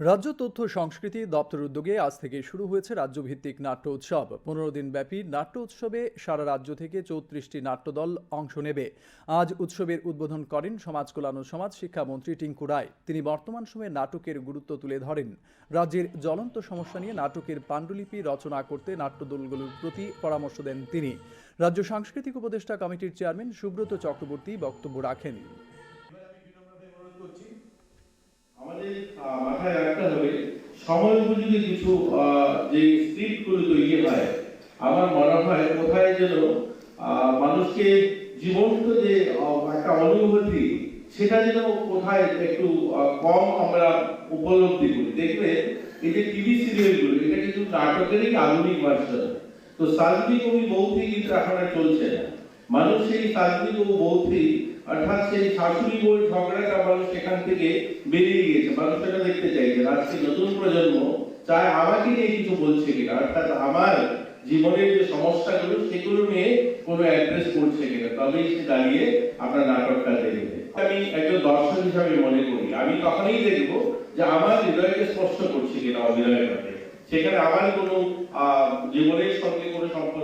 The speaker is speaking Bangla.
রাজ্য তথ্য সংস্কৃতি দপ্তর উদ্যোগে আজ থেকে শুরু হয়েছে রাজ্যভিত্তিক নাট্য উৎসব। পনেরো দিন ব্যাপী নাট্য উৎসবে সারা রাজ্য থেকে চৌত্রিশটি নাট্যদল অংশ নেবে। আজ উৎসবের উদ্বোধন করেন সমাজ কল্যাণ ও সমাজ শিক্ষামন্ত্রী টিঙ্কু রায়। তিনি বর্তমান সময়ে নাটকের গুরুত্ব তুলে ধরেন। রাজ্যের জ্বলন্ত সমস্যা নিয়ে নাটকের পাণ্ডুলিপি রচনা করতে নাট্যদলগুলোর প্রতি পরামর্শ দেন তিনি। রাজ্য সাংস্কৃতিক উপদেষ্টা কমিটির চেয়ারম্যান সুব্রত চক্রবর্তী বক্তব্য রাখেন। সময় উপযোগী কিছু যে স্ক্রিপ্টগুলো তৈরি হয়, আমার মনে হয় কোথায় যেন মানুষকে জীবন্ত যে একটা অনুভূতি, সেটা যেন কোথায় একটু কম আমরা উপলব্ধি করি। দেখবে এই যে টিভি সিরিয়ালগুলো এটা কিন্তু নাটকেরই আধুনিক ভার্সন তো সাজবি কবি বৌদ্ধি কিন্তু এখন চলছে না। মানুষ সেই সাজবি কবি বৌদ্ধি অর্থাৎ সেই শাশুড়ি বউর ঝগড়াটা মানুষ সেখান থেকে বেরিয়ে গিয়েছে। মানুষ সেটা দেখতে চাইছে আজকে নতুন প্রজন্ম চায় আমাকে নিয়ে কিছু বলছে কিনা? অর্থাৎ আমার জীবনের যে সমস্যাগুলো, সেগুলো নিয়ে কোনো অ্যাড্রেস করছে কিনা? তবেই সে দাঁড়িয়ে আপনার নাটকটা দেখবে। আমি একজন দর্শক হিসাবে মনে করি। আমি তখনই দেখব যে আমার হৃদয়কে স্পষ্ট করছে কিনা অভিনয়ের মধ্যে সেখানে আমার কোনো জীবনের সঙ্গে কোনো সম্পর্কিত